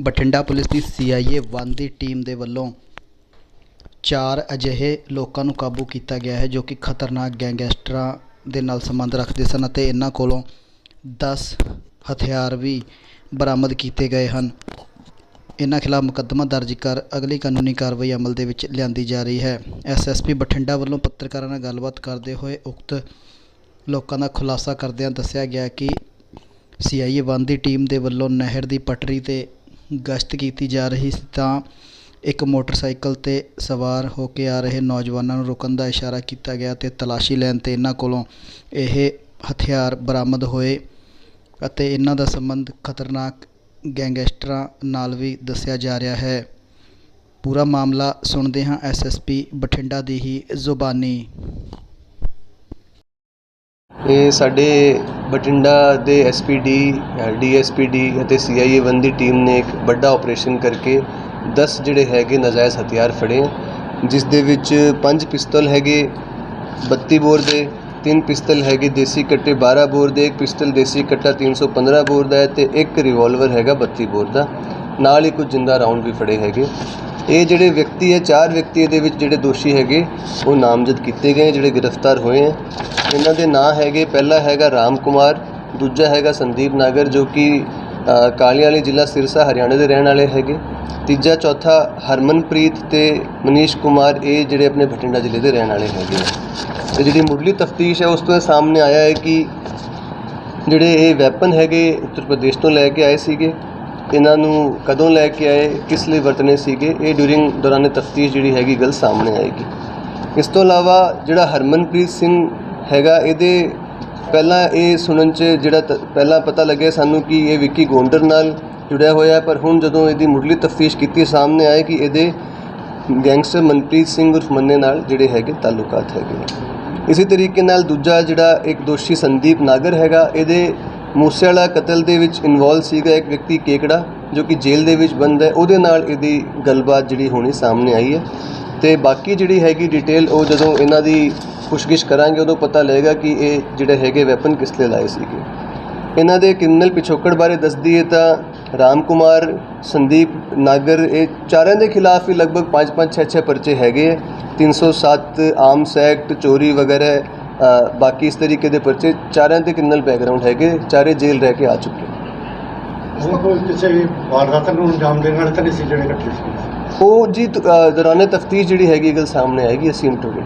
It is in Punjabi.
ਬਠਿੰਡਾ ਪੁਲਿਸ ਦੀ ਸੀਆਈਏ 1 ਦੀ ਟੀਮ ਦੇ ਵੱਲੋਂ ਚਾਰ ਅਜਿਹੇ ਲੋਕਾਂ ਨੂੰ ਕਾਬੂ ਕੀਤਾ ਗਿਆ ਹੈ ਜੋ ਕਿ ਖਤਰਨਾਕ ਗੈਂਗਸਟਰਾਂ ਦੇ ਨਾਲ ਸੰਬੰਧ ਰੱਖਦੇ ਸਨ ਅਤੇ ਇਹਨਾਂ ਕੋਲੋਂ 10 ਹਥਿਆਰ ਵੀ ਬਰਾਮਦ ਕੀਤੇ ਗਏ ਹਨ। ਇਹਨਾਂ ਖਿਲਾਫ ਮੁਕੱਦਮਾ ਦਰਜ ਕਰ ਅਗਲੀ ਕਾਨੂੰਨੀ ਕਾਰਵਾਈ ਅਮਲ ਦੇ ਵਿੱਚ ਲਿਆਂਦੀ ਜਾ ਰਹੀ ਹੈ। ਐਸਐਸਪੀ ਬਠਿੰਡਾ ਵੱਲੋਂ ਪੱਤਰਕਾਰਾਂ ਨਾਲ ਗੱਲਬਾਤ ਕਰਦੇ ਹੋਏ ਉਕਤ ਲੋਕਾਂ ਦਾ ਖੁਲਾਸਾ ਕਰਦਿਆਂ ਦੱਸਿਆ ਗਿਆ ਕਿ ਸੀਆਈਏ 1 ਦੀ ਟੀਮ ਦੇ ਵੱਲੋਂ ਨਹਿਰ ਦੀ ਪਟੜੀ ਤੇ ਗਸ਼ਤ ਕੀਤੀ ਜਾ ਰਹੀ ਸੀ ਤਾਂ ਇੱਕ ਮੋਟਰਸਾਈਕਲ ਤੇ ਸਵਾਰ ਹੋ ਕੇ ਆ ਰਹੇ ਨੌਜਵਾਨਾਂ ਨੂੰ ਰੁਕਣ ਦਾ ਇਸ਼ਾਰਾ ਕੀਤਾ ਗਿਆ ਅਤੇ ਤਲਾਸ਼ੀ ਲੈਣ ਤੇ ਇਹਨਾਂ ਕੋਲੋਂ ਇਹ ਹਥਿਆਰ ਬਰਾਮਦ ਹੋਏ ਅਤੇ ਇਹਨਾਂ ਦਾ ਸੰਬੰਧ ਖਤਰਨਾਕ ਗੈਂਗਸਟਰਾਂ ਨਾਲ ਵੀ ਦੱਸਿਆ ਜਾ ਰਿਹਾ ਹੈ। ਪੂਰਾ ਮਾਮਲਾ ਸੁਣਦੇ ਹਾਂ ਐਸਐਸਪੀ ਬਠਿੰਡਾ ਦੀ ਹੀ ਜ਼ੁਬਾਨੀ। ਇਹ ਸਾਡੇ ਬਠਿੰਡਾ ਦੇ ਐਸਪੀਡੀ ਡੀਐਸਪੀਡੀ ਅਤੇ ਸੀਆਈਏ ਵਨ ਦੀ ਟੀਮ ਨੇ ਇੱਕ ਵੱਡਾ ਆਪਰੇਸ਼ਨ ਕਰਕੇ 10 ਜਿਹੜੇ ਹੈਗੇ ਨਾਜਾਇਜ਼ ਹਥਿਆਰ ਫੜੇ ਜਿਸ ਦੇ ਵਿੱਚ ਪੰਜ ਪਿਸਤਲ ਹੈਗੇ 32 ਬੋਰ ਦੇ, ਤਿੰਨ ਪਿਸਤਲ ਹੈਗੇ ਦੇਸੀ ਕੱਟੇ 12 ਬੋਰ ਦੇ, ਇੱਕ ਪਿਸਤਲ ਦੇਸੀ ਕੱਟਾ 315 ਬੋਰ ਦਾ ਹੈ ਤੇ ਇੱਕ ਰਿਵਾਲਵਰ ਹੈਗਾ 32 ਬੋਰ ਦਾ। ਨਾਲ ਹੀ ਕੁਝ ਜਿੰਦਾ ਰਾਉਂਡ ਵੀ ਫੜੇ ਹੈਗੇ। ਇਹ ਜਿਹੜੇ ਵਿਅਕਤੀ ਹੈ, ਚਾਰ ਵਿਅਕਤੀ ਇਹਦੇ ਵਿੱਚ ਜਿਹੜੇ ਦੋਸ਼ੀ ਹੈਗੇ, ਉਹ ਨਾਮਜ਼ਦ ਕੀਤੇ ਗਏ, ਜਿਹੜੇ ਗ੍ਰਿਫਤਾਰ ਹੋਏ ਹੈ। ਇਹਨਾਂ ਦੇ ਨਾਂ ਹੈਗੇ, ਪਹਿਲਾ ਹੈਗਾ ਰਾਮ ਕੁਮਾਰ, ਦੂਜਾ ਹੈਗਾ ਸੰਦੀਪ ਨਾਗਰ, ਜੋ ਕਿ ਕਾਲੀਆਂ ਵਾਲੀ ਜ਼ਿਲ੍ਹਾ ਸਿਰਸਾ, ਹਰਿਆਣਾ ਦੇ ਰਹਿਣ ਵਾਲੇ ਹੈਗੇ। ਤੀਜਾ, ਚੌਥਾ ਹਰਮਨਪ੍ਰੀਤ ਤੇ ਮਨੀਸ਼ ਕੁਮਾਰ, ਇਹ ਜਿਹੜੇ ਆਪਣੇ ਬਠਿੰਡਾ ਜ਼ਿਲ੍ਹੇ ਦੇ ਰਹਿਣ ਵਾਲੇ ਹੈਗੇ ਤੇ ਜਿਹੜੀ ਮੁੱਢਲੀ ਤਫਤੀਸ਼ ਹੈ, ਉਸ ਤੋਂ ਇਹ ਸਾਹਮਣੇ ਆਇਆ ਹੈ ਕਿ ਜਿਹੜੇ ਇਹ ਵੈਪਨ ਹੈਗੇ, ਉੱਤਰ ਪ੍ਰਦੇਸ਼ ਤੋਂ ਲੈ ਕੇ ਆਏ ਸੀਗੇ ਇਹਨਾਂ ਨੂੰ ਕਦੋਂ ਲੈ ਕੇ ਆਏ, ਕਿਸ ਲਈ ਵਰਤਨੇ ਸੀਗੇ, ਇਹ ਡਿਊਰਿੰਗ ਦੌਰਾਨ ਤਫਤੀਸ਼ ਜਿਹੜੀ ਹੈਗੀ, ਗੱਲ ਸਾਹਮਣੇ ਆਏਗੀ ਇਸ ਤੋਂ ਇਲਾਵਾ ਜਿਹੜਾ ਹਰਮਨਪ੍ਰੀਤ ਸਿੰਘ ਹੈਗਾ, ਇਹਦੇ ਪਹਿਲਾਂ ਇਹ ਸੁਣਨ ਚ ਜਿਹੜਾ ਤ- ਪਹਿਲਾਂ ਪਤਾ ਲੱਗਿਆ ਸਾਨੂੰ ਕਿ ਇਹ ਵਿੱਕੀ ਗੋਂਡਰ ਨਾਲ ਜੁੜਿਆ ਹੋਇਆ ਪਰ ਹੁਣ ਜਦੋਂ ਇਹਦੀ ਮੁੱਢਲੀ ਤਫਤੀਸ਼ ਕੀਤੀ, ਸਾਹਮਣੇ ਆਏ ਕਿ ਇਹਦੇ ਗੈਂਗਸਟਰ ਮਨਪ੍ਰੀਤ ਸਿੰਘ ਉਰਫ ਮੰਨੇ ਨਾਲ ਜਿਹੜੇ ਹੈਗੇ, ਤਾਲੁਕਾਤ ਹੈਗੇ ਨੇ। ਇਸੇ ਤਰੀਕੇ ਨਾਲ ਦੂਜਾ ਜਿਹੜਾ ਇੱਕ ਦੋਸ਼ੀ ਸੰਦੀਪ ਨਾਗਰ ਹੈਗਾ, ਇਹਦੇ ਮੂਸੇਵਾਲਾ ਕਤਲ ਦੇ ਵਿੱਚ ਇਨਵੋਲਵ ਸੀਗਾ ਇੱਕ ਵਿਅਕਤੀ ਕੇਕੜਾ, ਜੋ ਕਿ ਜੇਲ੍ਹ ਦੇ ਵਿੱਚ ਬੰਦ ਹੈ। ਉਹਦੇ ਨਾਲ ਇਹਦੀ ਗੱਲਬਾਤ ਜਿਹੜੀ ਹੋਣੀ ਸਾਹਮਣੇ ਆਈ ਹੈ। ਤੇ ਬਾਕੀ ਜਿਹੜੀ ਹੈਗੀ ਡਿਟੇਲ ਉਹ ਜਦੋਂ ਇਹਨਾਂ ਦੀ ਪੁੱਛਗਿੱਛ ਕਰਾਂਗੇ, ਉਦੋਂ ਪਤਾ ਲੱਗੇਗਾ ਕਿ ਇਹ ਜਿਹੜੇ ਹੈਗੇ ਵੈਪਨ ਕਿਸ ਲਈ ਲਾਏ ਸੀਗੇ। ਇਹਨਾਂ ਦੇ ਕ੍ਰਿਮੀਨਲ ਪਿਛੋਕੜ ਬਾਰੇ ਦੱਸਦੀ ਹੈ ਤਾਂ ਰਾਮ ਕੁਮਾਰ, ਸੰਦੀਪ, ਨਾਗਰ, ਇਹ ਚਾਰਾਂ ਦੇ ਖਿਲਾਫ ਹੀ ਲਗਭਗ 5-5 6-6 ਪਰਚੇ ਹੈਗੇ ਹੈ। 307 ਆਰਮਸ ਐਕਟ ਚੋਰੀ ਵਗੈਰਾ ਬਾਕੀ ਇਸ ਤਰੀਕੇ ਦੇ ਪਰਚੇ ਚਾਰਾਂ ਦੇ ਕ੍ਰਿਮੀਨਲ ਬੈਕਗ੍ਰਾਉਂਡ ਹੈਗੇ ਚਾਰੇ ਜੇਲ੍ਹ ਰਹਿ ਕੇ ਆ ਚੁੱਕੇ ਉਹ ਕੋਈ ਕਿਸੇ ਵੀ ਵਾਰਦਾਤ ਨੂੰ ਅੰਜਾਮ ਦੇਣ ਵਾਲੇ ਤਾਂ ਨਹੀਂ ਸੀ ਜਿਹੜੇ ਇਕੱਠੇ ਸੀ। ਉਹ ਜੀ ਦੌਰਾਨੇ ਤਫਤੀਸ਼ ਜਿਹੜੀ ਹੈਗੀ ਗੱਲ ਸਾਹਮਣੇ ਆਏਗੀ ਅਸੀਂ ਇੰਟਰੋਗੇਟ